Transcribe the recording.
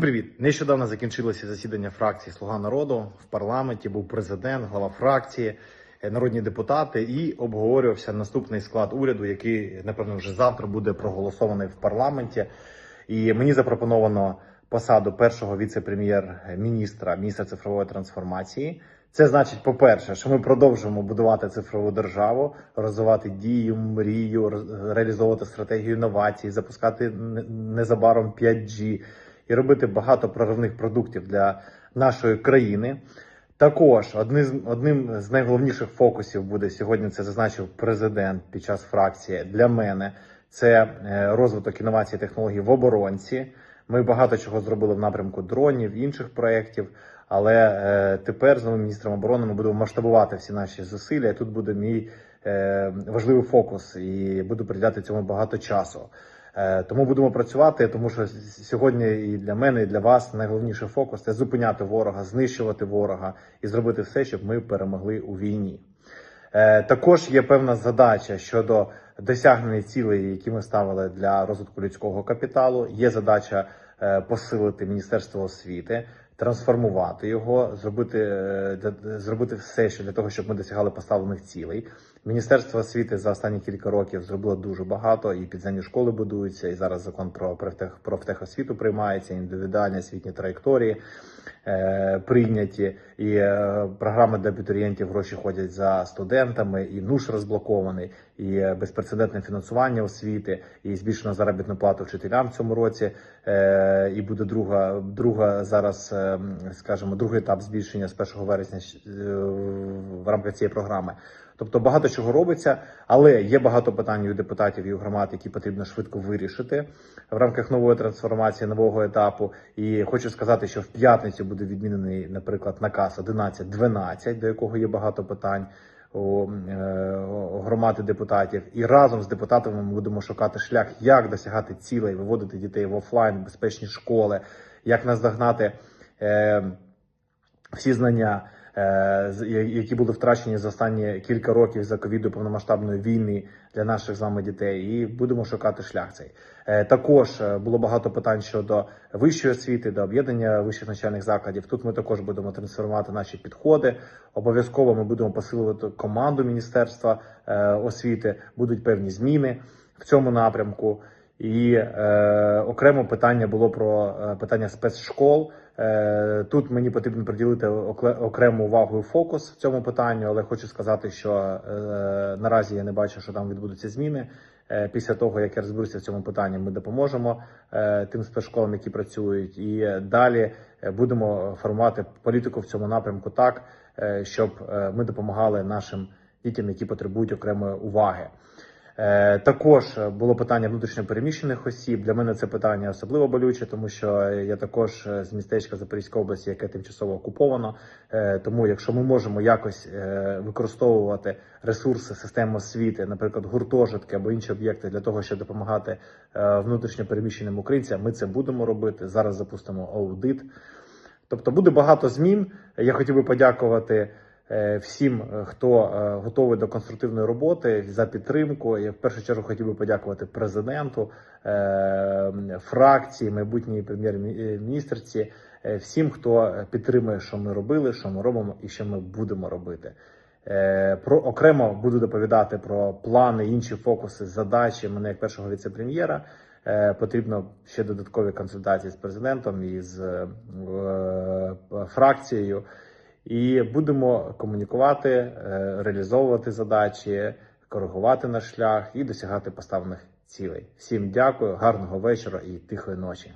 Привіт! Нещодавно закінчилося засідання фракції Слуга народу в парламенті. Був президент, глава фракції, е, народні депутати і обговорювався наступний склад уряду, який напевно вже завтра буде проголосований в парламенті. І мені запропоновано посаду першого віце-прем'єр-міністра міністра цифрової трансформації. Це значить, по-перше, що ми продовжуємо будувати цифрову державу, розвивати дію, мрію, реалізовувати стратегію інновацій, запускати незабаром 5G і робити багато проривних продуктів для нашої країни. Також одним з, одним з найголовніших фокусів буде сьогодні. Це зазначив президент під час фракції. Для мене це е, розвиток інновацій технологій в оборонці. Ми багато чого зробили в напрямку дронів, інших проєктів. Але е, тепер з новим міністром оборони ми будемо масштабувати всі наші зусилля. Тут буде мій е, важливий фокус, і буду приділяти цьому багато часу. Е, Тому будемо працювати, тому що сьогодні і для мене, і для вас найголовніший фокус це зупиняти ворога, знищувати ворога і зробити все, щоб ми перемогли у війні. Е, Також є певна задача щодо досягнення цілей, які ми ставили для розвитку людського капіталу. Є задача е, посилити Міністерство освіти, трансформувати його, зробити, е, зробити все, що для того, щоб ми досягали поставлених цілей. Міністерство освіти за останні кілька років зробило дуже багато, і підземні школи будуються, і зараз закон про профтех, профтехосвіту приймається, індивідуальні освітні траєкторії прийняті, і е, програми для абітурієнтів гроші ходять за студентами, і НУШ розблокований, і е, безпрецедентне фінансування освіти, і збільшено заробітну плату вчителям в цьому році. Е, і буде друга, друга зараз, е, скажімо, другий етап збільшення з 1 вересня е, в рамках цієї програми. Тобто багато чого робиться, але є багато питань у депутатів і у громад, які потрібно швидко вирішити в рамках нової трансформації, нового етапу. І хочу сказати, що в п'ятницю буде відмінений, наприклад, наказ 11.12, до якого є багато питань. У е, у громад і депутатів, і разом з депутатами ми будемо шукати шлях, як досягати цілей, виводити дітей в офлайн, безпечні школи, як наздогнати е, всі знання, які були втрачені за останні кілька років за ковіду повномасштабної війни для наших з вами дітей, і будемо шукати шлях цей. Е, Також е, було багато питань щодо вищої освіти, до об'єднання вищих навчальних закладів. Тут ми також будемо трансформувати наші підходи. Обов'язково ми будемо посилювати команду міністерства е, освіти. Будуть певні зміни в цьому напрямку. І е, окремо питання було про е, питання спецшкол. Е, тут мені потрібно приділити окрему увагу і фокус в цьому питанню, але хочу сказати, що е, наразі я не бачу, що там відбудуться зміни. Е, після того, як я розберуся в цьому питанні, ми допоможемо тим спецшколам, які працюють, і далі будемо формувати політику в цьому напрямку так, щоб ми допомагали нашим дітям, які потребують окремої уваги. Е, Також було питання внутрішньо переміщених осіб. Для мене це питання особливо болюче, тому що я також е, з містечка Запорізької області, яке тимчасово окуповано. Е, Тому, якщо ми можемо якось використовувати ресурси системи освіти, наприклад, гуртожитки або інші об'єкти для того, щоб допомагати е, внутрішньо переміщеним українцям, ми це будемо робити. Зараз запустимо аудит. Тобто буде багато змін. Я хотів би подякувати всім, е, хто е, готовий до конструктивної роботи за підтримку. Я в першу чергу хотів би подякувати президенту, е, фракції, майбутній прем'єр-міністрці, е, всім, хто підтримує, що ми робили, що ми робимо і що ми будемо робити. Е, Про окремо буду доповідати про плани, інші фокуси, задачі мене як першого віце-прем'єра. Е, Потрібно ще додаткові консультації з президентом і з е, е, фракцією і будемо комунікувати, е, реалізовувати задачі, коригувати наш шлях і досягати поставлених цілей. Всім дякую, гарного вечора і тихої ночі.